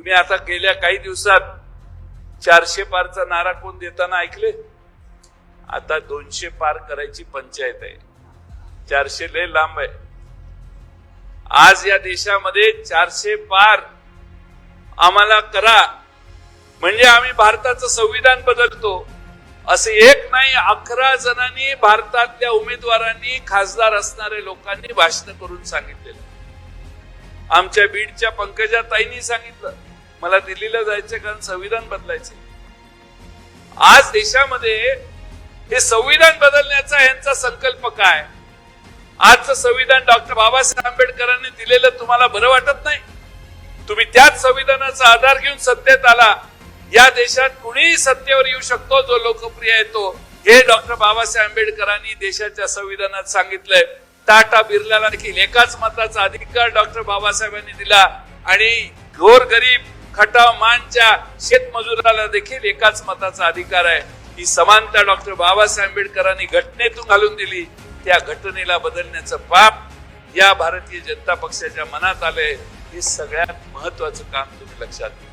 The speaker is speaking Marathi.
तुम्ही आता गेल्या काही दिवसात चारशे पारचा नारा कोण देताना ऐकले? आता दोनशे पार करायची पंचायत आहे. चारशे लय लांब आहे. आज या देशामध्ये चारशे पार आम्हाला करा. म्हणजे आम्ही भारताचं संविधान बदलतो. असे एक नाही अकरा जणांनी भारतातल्या उमेदवारांनी खासदार असणाऱ्या लोकांनी भाषण करून सांगितलेलं. आमच्या बीडच्या पंकजाताईंनी सांगितलं. मला दिल्लीला जायचं कारण संविधान बदलायचं आज देशामध्ये हे संविधान बदलण्याचा यांचा संकल्प काय? आजचं संविधान डॉक्टर बाबासाहेब आंबेडकरांनी दिलेलं तुम्हाला बरं वाटत नाही? तुम्ही त्याच संविधानाचा आधार घेऊन सत्तेत आला. या देशात कुणीही सत्तेवर येऊ शकतो जो लोकप्रिय आहे तो. हे डॉक्टर बाबासाहेब आंबेडकरांनी देशाच्या संविधानात सांगितलंय. टाटा बिर्लाला देखील एकाच मताचा अधिकार डॉक्टर बाबासाहेबांनी दिला. आणि घोर गरीब खटाव मानच्या शेतमजुराला देखील एकाच मताचा अधिकार आहे. ही समानता डॉक्टर बाबासाहेब आंबेडकरांनी घटनेतून घालून दिली. त्या घटनेला बदलण्याचं पाप या भारतीय जनता पक्षाच्या मनात आलंय. हे सगळ्यात महत्वाचं काम तुम्ही लक्षात घ्या.